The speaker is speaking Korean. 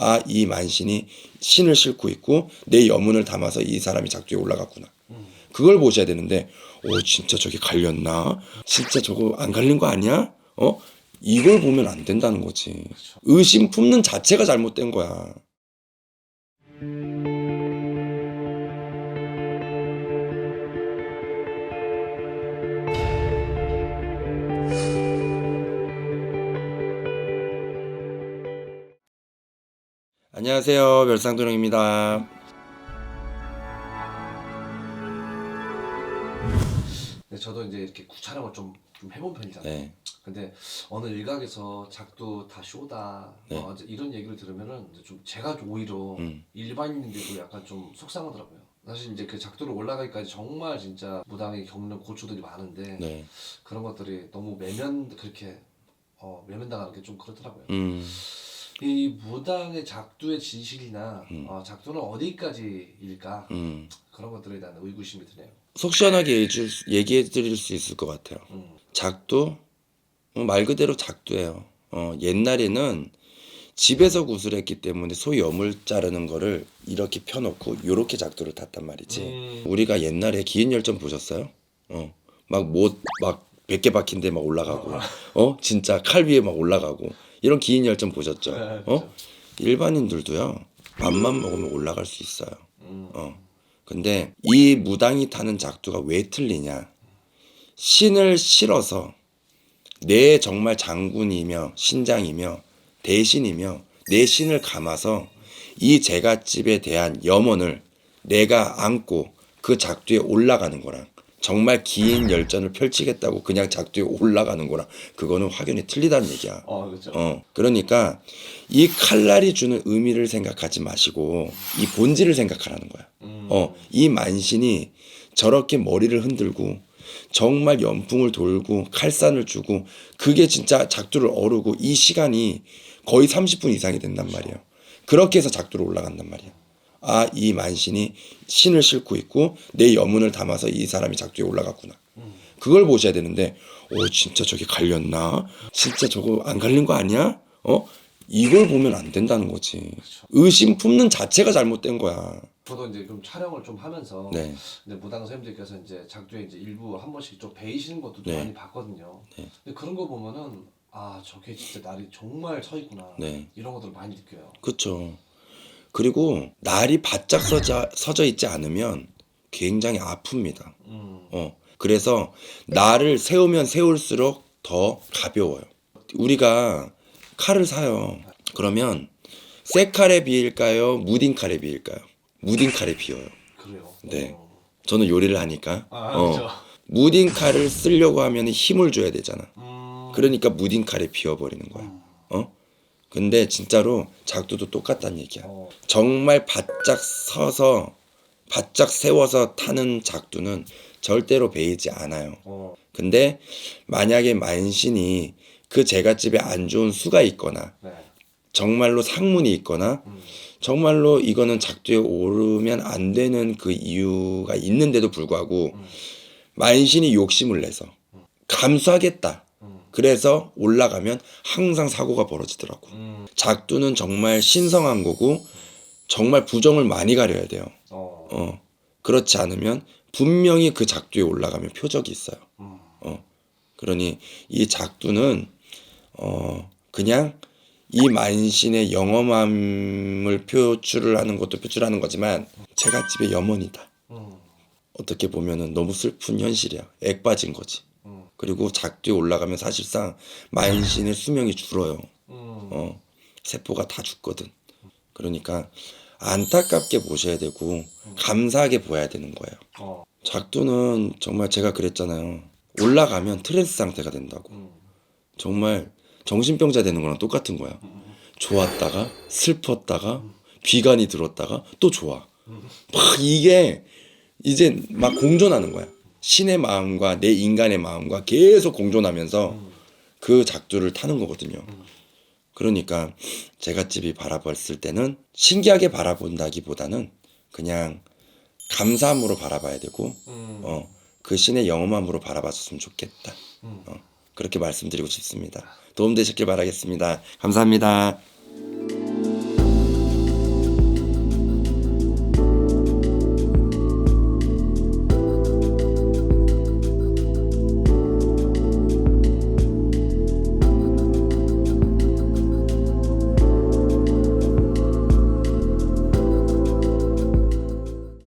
아, 이 만신이 신을 싣고 있고 내 여문을 담아서 이 사람이 작두에 올라갔구나. 그걸 보셔야 되는데, 오, 진짜 저게 갈렸나? 진짜 저거 안 갈린 거 아니야? 어? 이걸 보면 안 된다는 거지. 의심 품는 자체가 잘못된 거야. 안녕하세요. 멸상도령입니다. 근데 저도 이제 이렇게 구촬영을 좀, 좀 해본 편이잖아요. 네. 근데 어느 일각에서 작두 다 쇼다 네. 어, 이제 이런 얘기를 들으면은 이제 좀 제가 좀 오히려 음. 일반인들도 약간 좀 속상하더라고요. 사실 이제 그 작두로 올라가기까지 정말 진짜 무당이 겪는 고초들이 많은데 네. 그런 것들이 너무 매면 그렇게 어, 매면당하는 게 좀 그렇더라고요. 음. 이 무당의 작두의 진실이나 어, 작두는 어디까지일까 음. 그런 것들에 대한 의구심이 드네요. 속 시원하게 얘기해 드릴 수 있을 것 같아요. 음. 작두? 어, 말 그대로 작두예요. 어, 옛날에는 집에서 구슬했기 때문에 소 염을 자르는 거를 이렇게 펴놓고 요렇게 작두를 탔단 말이지. 음. 우리가 옛날에 기인 열전 보셨어요? 어, 막 못, 막 100개 박힌데 막 올라가고, 어, 진짜 칼 위에 막 올라가고, 이런 기인 열전 보셨죠? 네, 어? 일반인들도요, 맘만 먹으면 올라갈 수 있어요. 음. 어. 근데 이 무당이 타는 작두가 왜 틀리냐? 신을 실어서 내 정말 장군이며 신장이며 대신이며 내 신을 감아서 이 제갓집에 대한 염원을 내가 안고 그 작두에 올라가는 거랑 정말 긴 열전을 펼치겠다고 그냥 작두에 올라가는 거랑 그거는 확연히 틀리다는 얘기야. 어, 그렇죠. 어, 그러니까 이 칼날이 주는 의미를 생각하지 마시고 이 본질을 생각하라는 거야. 음. 어, 이 만신이 저렇게 머리를 흔들고 정말 연풍을 돌고 칼산을 주고 그게 진짜 작두를 어르고 이 시간이 거의 30분 이상이 된단 말이에요. 그렇게 해서 작두로 올라간단 말이에요. 아, 이 만신이 신을 싣고 있고 내 여문을 담아서 이 사람이 작두에 올라갔구나. 그걸 보셔야 되는데, 오, 진짜 저게 갈렸나? 진짜 저거 안 갈린 거 아니야? 어? 이걸 보면 안 된다는 거지. 의심 품는 자체가 잘못된 거야. 저도 이제 좀 촬영을 좀 하면서 네. 이제 무당 선생님들께서 이제 작두에 이제 일부 한 번씩 좀 베이시는 것도 좀 네. 많이 봤거든요. 네. 근데 그런 거 보면은 아 저게 진짜 날이 정말 서 있구나. 네. 이런 것들을 많이 느껴요. 그렇죠. 그리고 날이 바짝 서져, 서져 있지 않으면 굉장히 아픕니다. 음. 어. 그래서 날을 세우면 세울수록 더 가벼워요. 우리가 칼을 사요. 그러면 새 칼에 비일까요? 무딘 칼에 비일까요? 무딘 칼에 비어요. 그래요. 네. 어. 저는 요리를 하니까. 아 어. 그렇죠. 무딘 칼을 쓰려고 하면 힘을 줘야 되잖아. 음. 그러니까 무딘 칼에 비어버리는 거야. 어? 근데 진짜로 작두도 똑같다는 얘기야. 어. 정말 바짝 서서 바짝 세워서 타는 작두는 절대로 베이지 않아요. 어. 근데 만약에 만신이 그 제갓집에 안 좋은 수가 있거나 네. 정말로 상문이 있거나 음. 정말로 이거는 작두에 오르면 안 되는 그 이유가 있는데도 불구하고 만신이 욕심을 내서 감수하겠다. 음. 그래서 올라가면 항상 사고가 벌어지더라고. 음. 작두는 정말 신성한 거고 정말 부정을 많이 가려야 돼요. 어. 어. 그렇지 않으면 분명히 그 작두에 올라가면 표적이 있어요. 음. 어. 그러니 이 작두는 어 그냥 이 만신의 영험함을 표출을 하는 것도 표출하는 거지만 제가 집의 염원이다. 음. 어떻게 보면은 너무 슬픈 현실이야. 액 빠진 거지. 음. 그리고 작두에 올라가면 사실상 만신의 수명이 줄어요. 음. 어, 세포가 다 죽거든. 그러니까 안타깝게 보셔야 되고 감사하게 보아야 되는 거예요. 어. 작두는 정말 제가 그랬잖아요. 올라가면 트랜스 상태가 된다고. 음. 정말 정신병자 되는 거랑 똑같은 거야. 좋았다가 슬펐다가 비관이 들었다가 또 좋아. 막 이게 이제 막 공존하는 거야. 신의 마음과 내 인간의 마음과 계속 공존하면서 그 작두를 타는 거거든요. 그러니까 제갓집이 바라봤을 때는 신기하게 바라본다기보다는 그냥 감사함으로 바라봐야 되고 음. 어, 그 신의 영험함으로 바라봤으면 좋겠다. 음. 어, 그렇게 말씀드리고 싶습니다. 도움되셨길 바라겠습니다. 감사합니다.